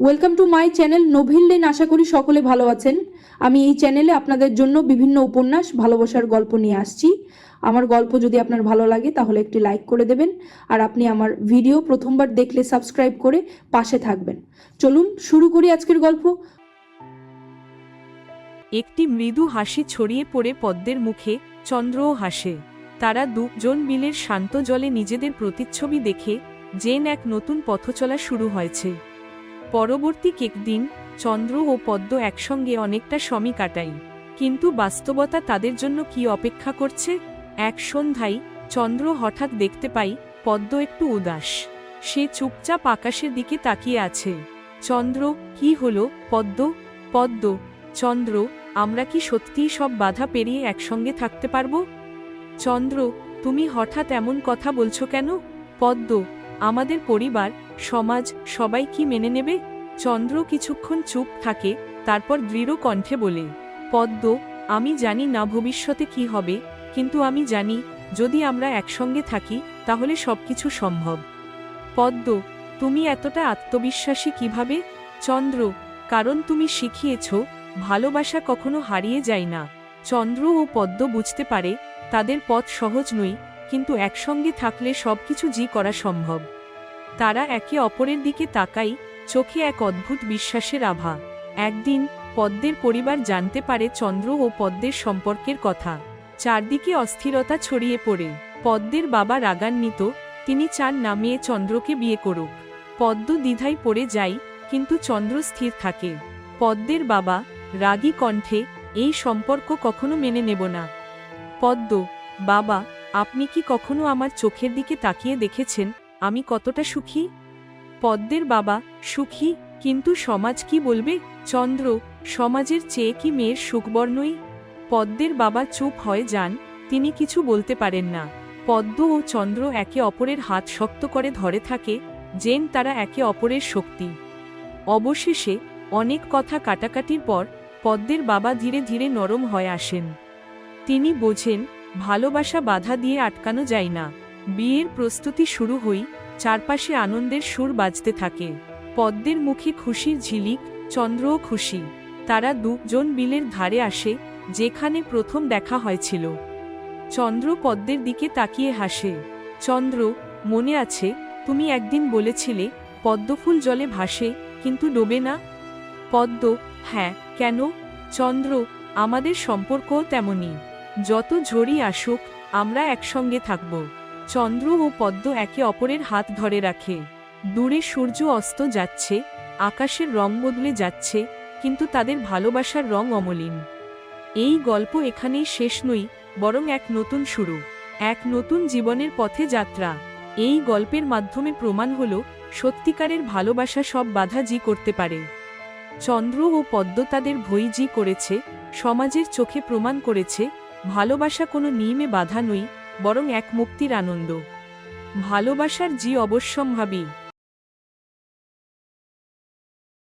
Welcome to my channel novel lane আশা করি সকলে ভালো আছেন। আমি এই চ্যানেলে আপনাদের জন্য বিভিন্ন উপন্যাস, ভালোবাসার গল্প নিয়ে আসছি। আমার গল্প যদি আপনার ভালো লাগে, তাহলে একটি লাইক করে দেবেন। আর আপনি আমার ভিডিও প্রথমবার দেখলে সাবস্ক্রাইব করে পাশে থাকবেন। চলুন শুরু করি আজকের গল্প। একটি মৃদু হাসি ছড়িয়ে পড়ে পদ্মের মুখে চন্দ্রও হাসে। তারা দুজন বিলের শান্ত জলে নিজেদের প্রতিচ্ছবি দেখে, জেন এক নতুন পথচলা শুরু হয়েছে। পরবর্তী কেক দিন চন্দ্র ও পদ্ম একসঙ্গে অনেকটা সময় কাটাই। কিন্তু বাস্তবতা তাদের জন্য কি অপেক্ষা করছে? এক সন্ধ্যায় চন্দ্র হঠাৎ দেখতে পাই, পদ্ম একটু উদাস। সে চুপচাপ আকাশের দিকে তাকিয়ে আছে। চন্দ্র, কি হলো? পদ্ম? পদ্ম, চন্দ্র, আমরা কি সত্যিই সব বাধা পেরিয়ে একসঙ্গে থাকতে পারব? চন্দ্র, তুমি হঠাৎ এমন কথা বলছো কেন? পদ্ম, আমাদের পরিবার সমাজ সবাই কি মেনে নেবে? চন্দ্র কিছুক্ষণ চুপ থাকে, তারপর দৃঢ় কণ্ঠে বলে, পদ্ম, আমি জানি না ভবিষ্যতে কি হবে, কিন্তু আমি জানি, যদি আমরা একসঙ্গে থাকি, তাহলে সবকিছু সম্ভব। পদ্ম, তুমি এতটা আত্মবিশ্বাসী কীভাবে? চন্দ্র, কারণ তুমি শিখিয়েছ, ভালোবাসা কখনো হারিয়ে যায় না। চন্দ্র ও পদ্ম বুঝতে পারে, তাদের পথ সহজ নই কিন্তু একসঙ্গে থাকলে সবকিছু জি করা সম্ভব। তারা একে অপরের দিকে তাকাই, চোখে এক অদ্ভুত বিশ্বাসের আভা। একদিন, পদ্মের পরিবার জানতে পারে চন্দ্র ও পদ্মের সম্পর্কের কথা। চারদিকে অস্থিরতা ছড়িয়ে পড়ে। পদ্মের বাবা রাগান্বিত, তিনি চান না মেয়ে চন্দ্রকে বিয়ে করুক। পদ্ম দ্বিধায় পড়ে যায়, কিন্তু চন্দ্র স্থির থাকে। পদ্মের বাবা, রাগী কণ্ঠে, এই সম্পর্ক কখনো মেনে নেব না। পদ্ম, বাবা, আপনি কি কখনো আমার চোখের দিকে তাকিয়ে দেখেছেন? আমি কতটা সুখী? পদ্মের বাবা, সুখী, কিন্তু সমাজ কি বলবে? চন্দ্র, সমাজের চেয়ে কি মেয়ের সুখবর্ণই? পদ্মের বাবা চুপ হয়ে যান, তিনি কিছু বলতে পারেন না। পদ্ম ও চন্দ্র একে অপরের হাত শক্ত করে ধরে থাকে জেন তারা একে অপরের শক্তি। অবশেষে, অনেক কথা কাটাকাটির পর, পদ্মের বাবা ধীরে ধীরে নরম হয়ে আসেন। তিনি বোঝেন, ভালোবাসা বাধা দিয়ে আটকানো যায় না। বিয়ের প্রস্তুতি শুরু হই, চারপাশে আনন্দের সুর বাজতে থাকে। পদ্মের মুখে খুশির ঝিলিক, চন্দ্রও খুশি। তারা দুজন বিলের ধারে আসে, যেখানে প্রথম দেখা হয়েছিল। চন্দ্র পদ্মের দিকে তাকিয়ে হাসে। চন্দ্র, মনে আছে, তুমি একদিন বলেছিলে, পদ্মফুল জলে ভাসে, কিন্তু ডোবে না? পদ্ম হ্যাঁ কেন? চন্দ্র, আমাদের সম্পর্কও তেমনই। যত ঝড়ি আসুক, আমরা একসঙ্গে থাকব। চন্দ্র ও পদ্ম একে অপরের হাত ধরে রাখে। দূরে সূর্য অস্ত যাচ্ছে, আকাশের রং বদলে যাচ্ছে, কিন্তু তাদের ভালোবাসার রং অমলিন। এই গল্প এখানেই শেষ নই বরং এক নতুন শুরু, এক নতুন জীবনের পথে যাত্রা। এই গল্পের মাধ্যমে প্রমাণ হল, সত্যিকারের ভালোবাসা সব বাধা জি করতে পারে। চন্দ্র ও পদ্ম তাদের ভই জি করেছে, সমাজের চোখে প্রমাণ করেছে, ভালোবাসা কোনো নিয়মে বাধা নই বরং এক মুক্তির আনন্দ। ভালোবাসার জি অবশ্যম্ভাবী।